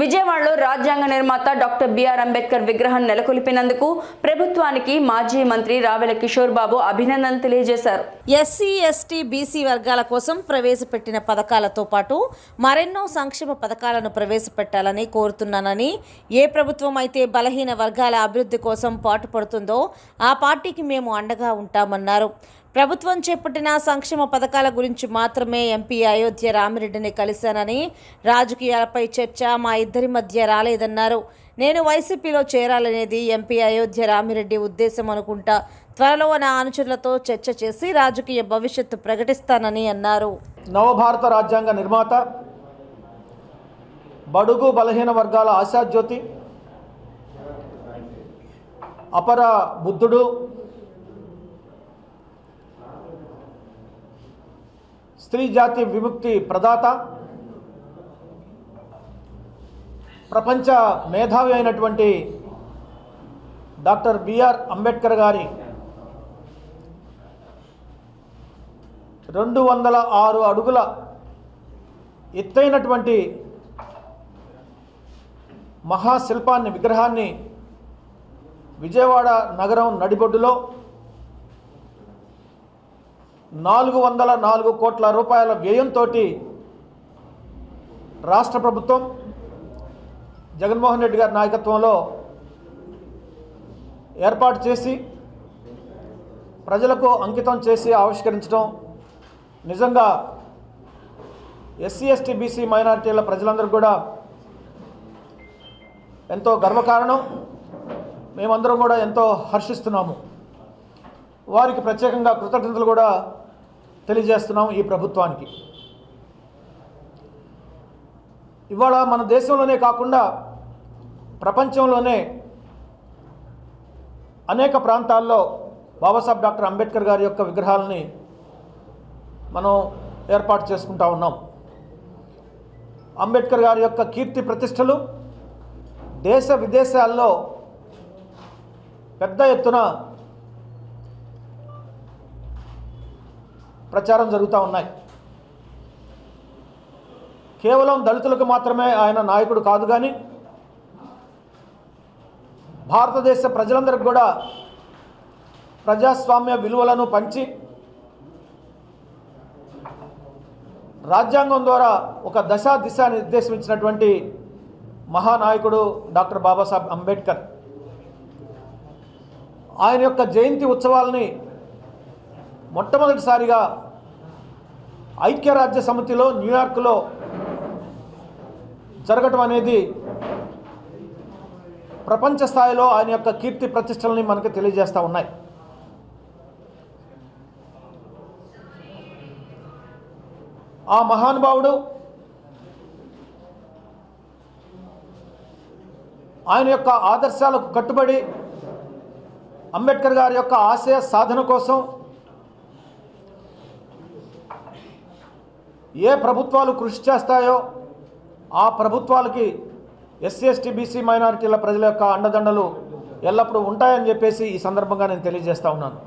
విజయవాడలో రాజ్యాంగ నిర్మాత డాక్టర్ బిఆర్ అంబేద్కర్ విగ్రహం నెలకొల్పినందుకు ప్రభుత్వానికి మాజీ మంత్రి రావెల కిషోర్ బాబు అభినందనలు తెలియజేశారు. ఎస్సీ ఎస్టీ బీసీ వర్గాల కోసం ప్రవేశపెట్టిన పథకాలతో పాటు మరెన్నో సంక్షేమ పథకాలను ప్రవేశపెట్టాలని కోరుతున్నానని ఏ ప్రభుత్వం అయితే బలహీన వర్గాల అభివృద్ధి కోసం పాటుపడుతుందో ఆ పార్టీకి మేము అండగా ఉంటామన్నారు. ప్రభుత్వం చేపట్టిన సంక్షేమ పథకాల గురించి మాత్రమే ఎంపీ అయోధ్య రామిరెడ్డిని కలిశానని రాజకీయాలపై చర్చ మా ఇద్దరి మధ్య రాలేదన్నారు. నేను వైసీపీలో చేరాలనేది ఎంపీ అయోధ్య రామిరెడ్డి ఉద్దేశం అనుకుంటా త్వరలో నా అనుచరులతో చర్చ చేసి రాజకీయ భవిష్యత్తు ప్రకటిస్తానని అన్నారు. నవభారత రాజ్యాంగ నిర్మాత బడుగు బలహీన వర్గాల ఆశాజ్యోతి అపర బుద్ధుడు స్త్రీ జాతి విముక్తి ప్రదాత ప్రపంచ మేధావి అయినటువంటి డాక్టర్ బిఆర్ అంబేద్కర్ గారి రెండు వందల ఆరు అడుగుల ఎత్తైనటువంటి మహాశిల్పాన్ని విగ్రహాన్ని విజయవాడ నగరం నడిబొడ్డులో నాలుగు వందల నాలుగు కోట్ల రూపాయల వ్యయంతో రాష్ట్ర ప్రభుత్వం జగన్మోహన్ రెడ్డి గారి నాయకత్వంలో ఏర్పాటు చేసి ప్రజలకు అంకితం చేసి ఆవిష్కరించడం నిజంగా ఎస్సీ ఎస్టీ బీసీ మైనారిటీల ప్రజలందరూ కూడా ఎంతో గర్వకారణం. మేమందరం కూడా ఎంతో హర్షిస్తున్నాము. వారికి ప్రత్యేకంగా కృతజ్ఞతలు కూడా తెలియజేస్తున్నాం ఈ ప్రభుత్వానికి. ఇవాళ మన దేశంలోనే కాకుండా ప్రపంచంలోనే అనేక ప్రాంతాల్లో బాబాసాహెబ్ డాక్టర్ అంబేద్కర్ గారి యొక్క విగ్రహాలని మనం ఏర్పాటు చేసుకుంటా ఉన్నాం. అంబేద్కర్ గారి యొక్క కీర్తి ప్రతిష్టలు దేశ విదేశాల్లో పెద్ద ఎత్తున ప్రచారం జరుగుతూ ఉన్నాయి. కేవలం దళితులకు మాత్రమే ఆయన నాయకుడు కాదు కానీ భారతదేశ ప్రజలందరికి కూడా ప్రజాస్వామ్య విలువలను పంచి రాజ్యాంగం ద్వారా ఒక దశా దిశ నిర్దేశించినటువంటి మహానాయకుడు డాక్టర్ బాబాసాహెబ్ అంబేద్కర్. ఆయన యొక్క జయంతి ఉత్సవాలని మొట్టమొదటిసారిగా ఐక్యరాజ్య సమితిలో న్యూయార్క్లో జరగటం అనేది ప్రపంచ స్థాయిలో ఆయన యొక్క కీర్తి ప్రతిష్టలని మనకు తెలియజేస్తూ ఉన్నాయి. ఆ మహానుభావుడు ఆయన యొక్క ఆదర్శాలకు కట్టుబడి అంబేద్కర్ గారి యొక్క ఆశయ సాధన కోసం ఏ ప్రభుత్వాలు కృషి చేస్తాయో ఆ ప్రభుత్వాలకి ఎస్సీ ఎస్టీ బీసీ మైనారిటీల ప్రజల యొక్క అండదండలు ఎల్లప్పుడూ ఉంటాయని చెప్పేసి ఈ సందర్భంగా నేను తెలియజేస్తా ఉన్నాను.